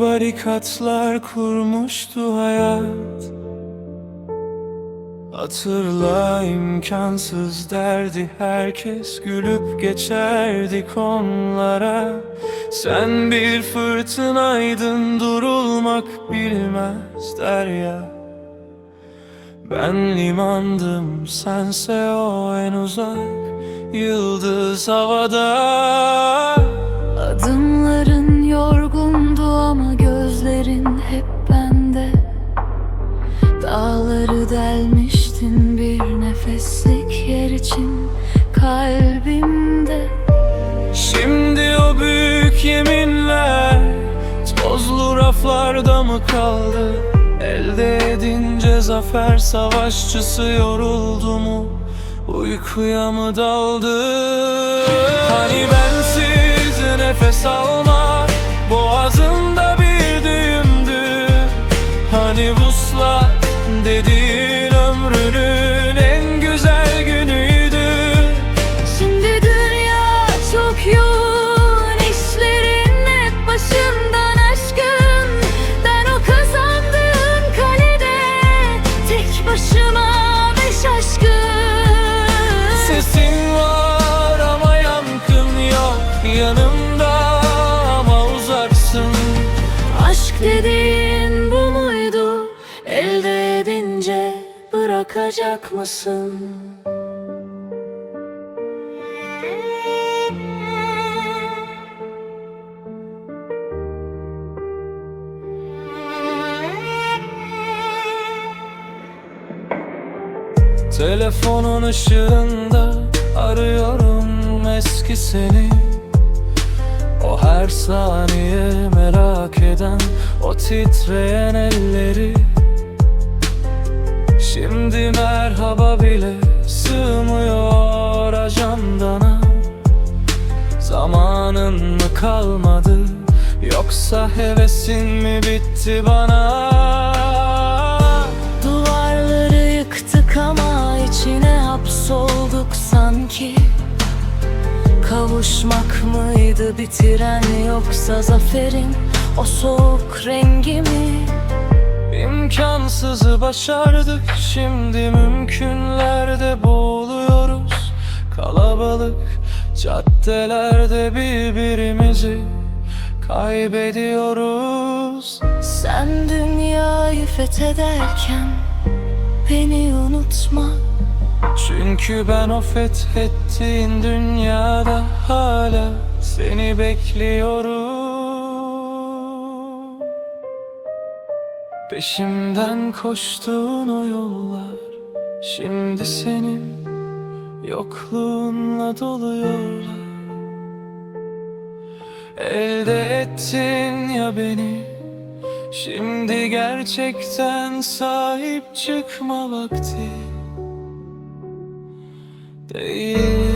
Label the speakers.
Speaker 1: barikatlar kurmuştu hayat. Hatırla imkansız derdi herkes Gülüp geçerdik onlara Sen bir fırtınaydın durulmak bilmez derya. Ben limandım sense o en uzak Yıldız havada
Speaker 2: kalbimde.
Speaker 1: Şimdi o büyük yeminler Tozlu raflarda mı kaldı? Elde edince zafer savaşçısı yoruldu mu? Uykuya mı daldı? Hani bensiz nefes almak Boğazında bir düğümdü. Hani vuslat dediğin
Speaker 2: bırakacak mısın?
Speaker 1: Telefonun ışığında arıyorum eski seni O her saniye merak eden o titreyen elleri Zamanın mı kalmadı? Yoksa hevesin mi bitti bana?
Speaker 2: Duvarları yıktık ama içine hapsolduk sanki. Kavuşmak mıydı bitiren yoksa zaferin? O soğuk rengi mi?
Speaker 1: İmkansızı başardık şimdi mümkünlerde boğuluyoruz. Kalabalık caddelerde birbirimizi kaybediyoruz.
Speaker 2: Sen dünyayı fethederken beni unutma.
Speaker 1: Çünkü ben o fethettiğin dünyada hala seni bekliyorum. Peşimden koştuğun o yollar Şimdi senin yokluğunla doluyorlar. Elde ettin ya beni. Şimdi gerçekten sahip çıkma vakti. Değil